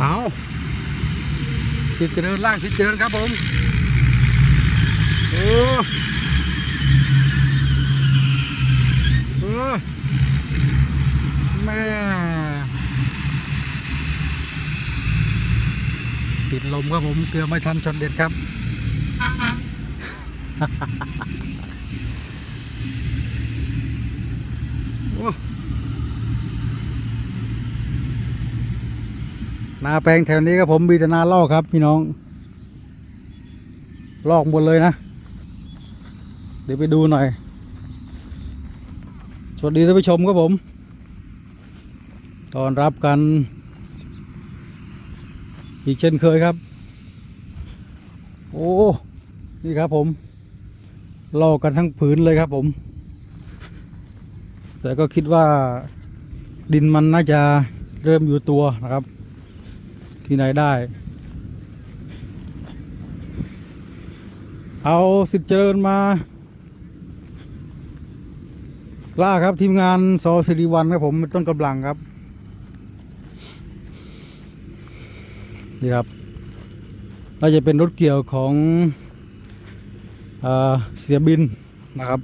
เอาสิเจริญล่างสิเจริญครับผมโอ้โอ้แม่ติดลมครับผมเกือไม่ทันชนเด็ดครับโอ้ นาแปลงแถวนี้ครับผมมีแต่นาลอกครับพี่น้อง ลอกหมดเลยนะ เดี๋ยวไปดูหน่อย สวัสดีท่านผู้ชมครับผม ตอนรับกัน อีกเช่นเคยครับ โอ้ นี่ครับผม ลอกกันทั้งผืนเลยครับผม แต่ก็คิดว่าดินมันน่าจะเริ่มอยู่ตัวนะครับ ที่ไหนได้ เอาสิทธิ์เจริญมา ล่าครับทีมงานซอสิริวันครับผมต้นกำลังครับ นี่ครับน่าจะเป็นรถเกี่ยวของอเสียบินนะครับ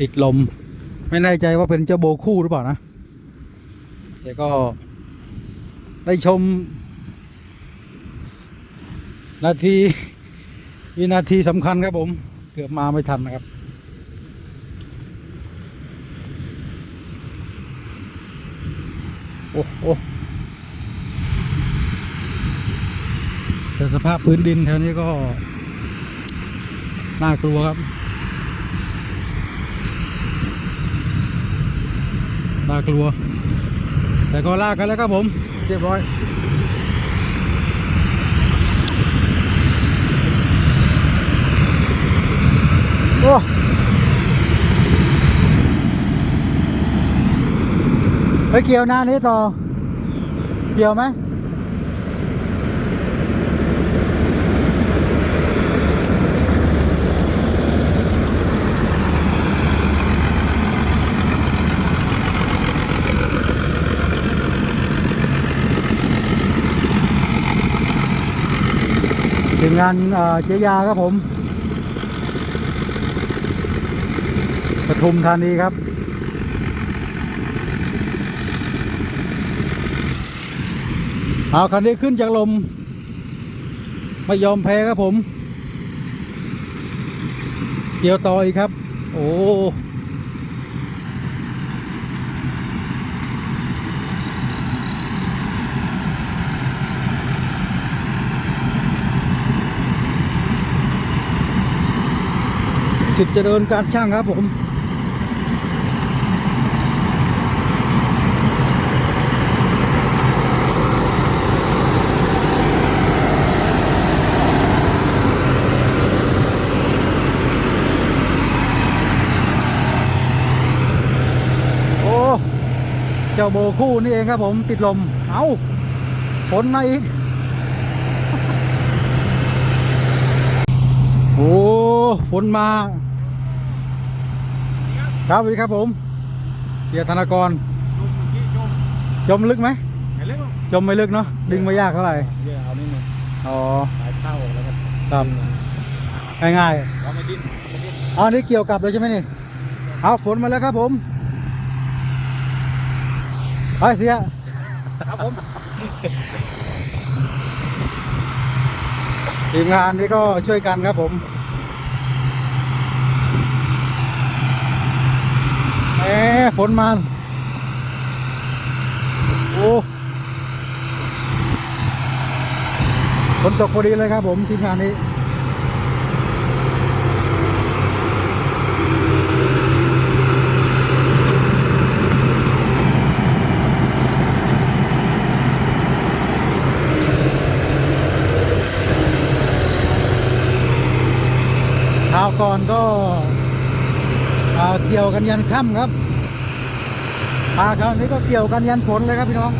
ติดลม ไม่แน่ใจว่าเป็นเจ้าโบคู่หรือเปล่านะ แต่ก็ได้ชม นาทีวินาทีสำคัญครับผม เกือบมาไม่ทันนะครับโอ้โอ้แต่สภาพพื้นดินแถวนี้ก็ น่ากลัวครับ น่ากลัว แต่ก็ลากกันแล้วครับผมเรียบร้อยโอ้ไปเกี่ยวหน้านี้ต่อ เกี่ยวไหม ทีมงานเอ่อเจยาครับผมปทุมธานีครับ เอาคันนี้ขึ้นจากลม ไม่ยอมแพ้ครับผม เกี่ยวต่ออีกครับ โอ้ สิทธิ์เจริญการช่างครับผมโอ้เจ้าโบคู่นี่เองครับผมติดลม เอาฝนมาอีก โอ้ ฝนมา ครับสวัสดีครับผม เสียธนากร จมลึกไหมจมไม่ลึกเนาะดึงไม่ยากเท่าไหร่เดี๋ยวเอานิดนึงอ๋อหายเข้าแล้วก็ครับง่ายเราไม่ดิ้นไม่ดิ้นๆอ๋อนี่เกี่ยวกับเลยใช่ไหมนี่เอาฝนมาแล้วครับผมไปเสียครับผมทีมงานนี้ก็ช่วยกันครับผมแหม ฝนมาโอ้ฝนตกพอดีเลยครับผมทีมงานนี้ กันยันค่ำครับปลาคราวนี้ก็เกี่ยวกันยันฝนเลยครับพี่น้อง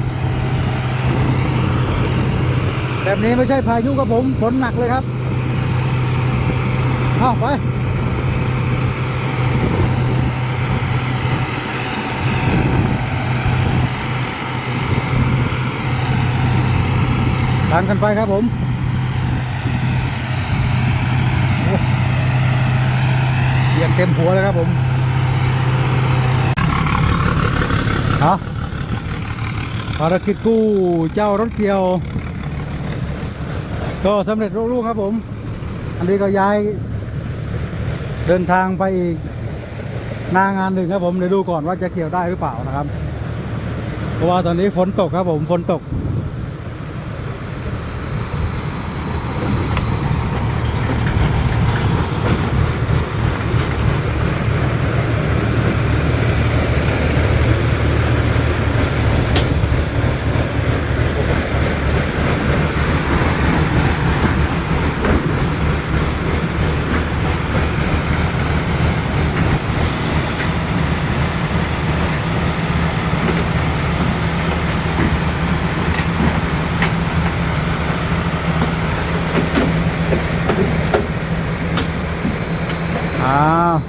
แบบนี้ไม่ใช่พายุครับผมฝนหนักเลยครับเอาไปตามกันไปครับผมเยี่ยมเต็มหัวแล้วครับผม เอาภารกิจกู้เจ้ารถเกี่ยว ก็สำเร็จรุ่งๆครับผม อันนี้ก็ย้าย เดินทางไปอีกหน้างานหนึ่งครับผมเดี๋ยวดูก่อนว่าจะเกี่ยวได้หรือเปล่านะครับ เพราะว่าตอนนี้ฝนตกครับผมฝนตก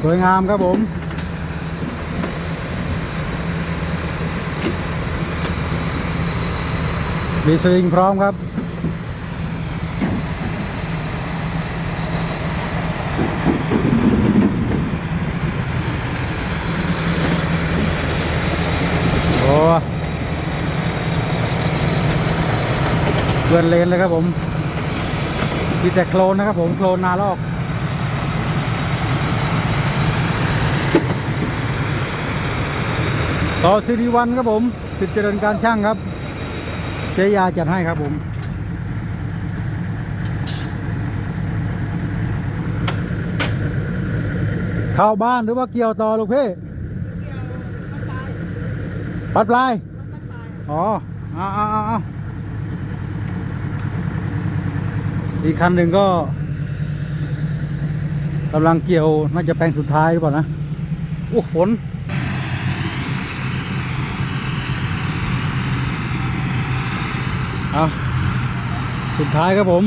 สวยงามครับผมมีสวิงพร้อมครับ โอ้เลื่อนเลนเลยครับผม มีแต่โคลนนะครับผม โคลนนาลอก ซอสิริวันครับผมสิทธิเจริญการช่างครับ เจยาจัดให้ครับผมเข้าบ้านหรือว่าเกี่ยวต่อลูกพี่ปัดปลายอ๋อเอาเอาเอาเอาอีกคันหนึ่งก็กำลังเกี่ยวน่าจะแปลงสุดท้ายหรือเปล่านะโอ้ฝน เอาสุดท้ายครับผม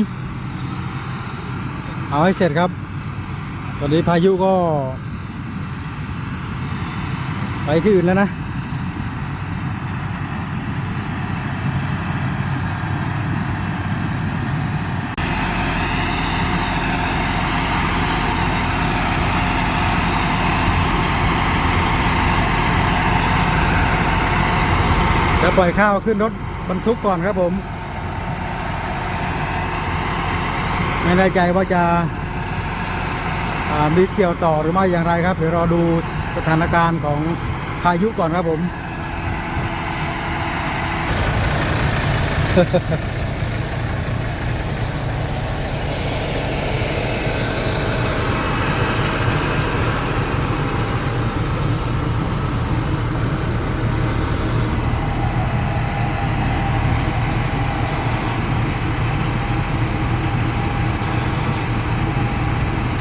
เอาให้เสร็จครับ ตอนนี้พายุก็ ไปที่อื่นแล้วนะจะปล่อยข้าวขึ้นรถบรรทุกก่อนครับผม ไม่แน่ใจว่าจะามีเกี่ยวต่อหรือไม่อย่างไรครับ เดี๋ยวรอดูสถานการณ์ของพายุก่อนครับผม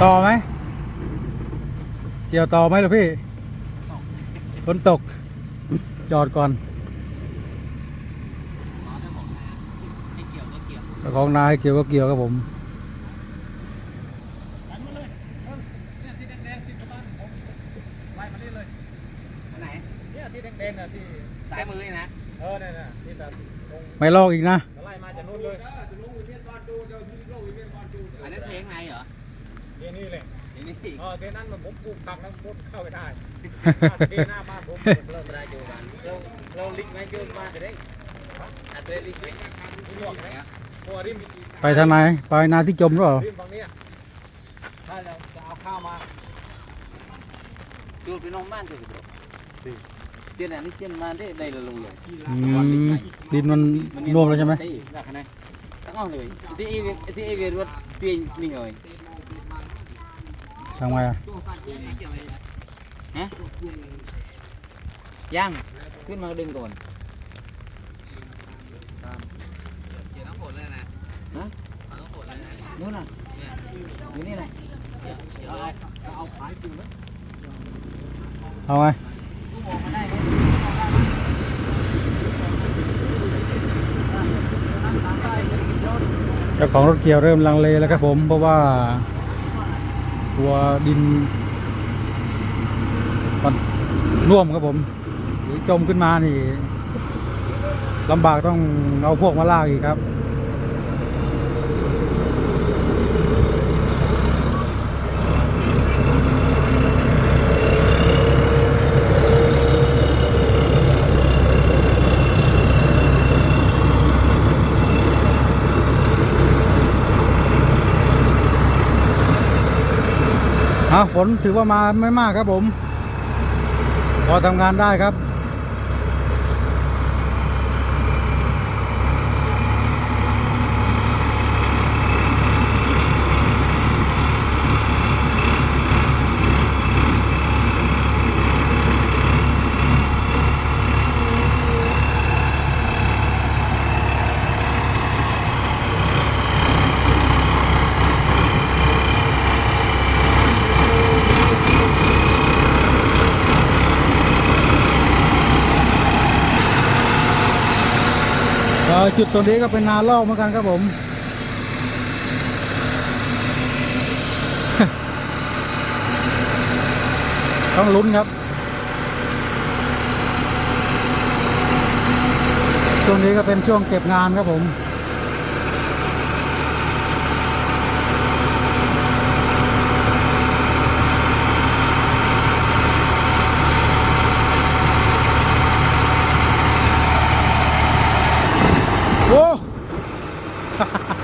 ต่อไหม เกี่ยวต่อไหมล่ะพี่ฝนตก จอดก่อนเจ้าของนาให้เกี่ยวก็เกี่ยวครับผมไหนเนี่ยที่แดงๆน่ะที่สายมือนี่นะเออเนี่ยน่ะที่แบบตรงไม่ลอกอีกนะ ไล่มาจากนู้นเลย อันนั้นเพลงไหนเหรอ ที่นี่เลย เพลงนี้อีกเออที่นั้นมันผมปลูกผักแล้วมุดเข้าไปได้ที่หน้าบ้านผมเริ่มไม่ได้อยู่กันเราเราลิกไหมเยอะมากจะได้อันเดรลิกไหมที่หยวกไหนอะพวกริมไปทางไหนไปนาที่จมหรือเปล่าริมฝั่งเนี้ยถ้าเราจะเอาข้าวมาจูดไปน้องบ้านเถอะเตี้ยนอันนี้เตี้ยนมาได้ได้ละลงเลยอืมดินมันน่วมแล้วใช่ไหมอยากไหนต้องเอาเลยซีเอเวซีเอเวรถเตี้ยนี่เลย ทางไงอะฮะยังขึ้นมาดึงก่อนเดี๋ยวต้องผลเลยนะฮะต้องผลเลยนะนู่นน่ะอยู่นี่แหละเอาขายจริงไหมเอาไงเจ้าของรถเกี่ยวเริ่มลังเลแล้วครับผมเพราะว่า ตัวดินมันน่วมครับผมหรือจมขึ้นมานี่ลำบากต้องเอาพวกมาลากอีกครับ อะฝนถือว่ามาไม่มากครับผม พอทำงานได้ครับ จุดตรงนี้ก็เป็นนาลอกเหมือนกันครับผม ต้องลุ้นครับช่วงนี้ก็เป็นช่วงเก็บงานครับผม Whoa!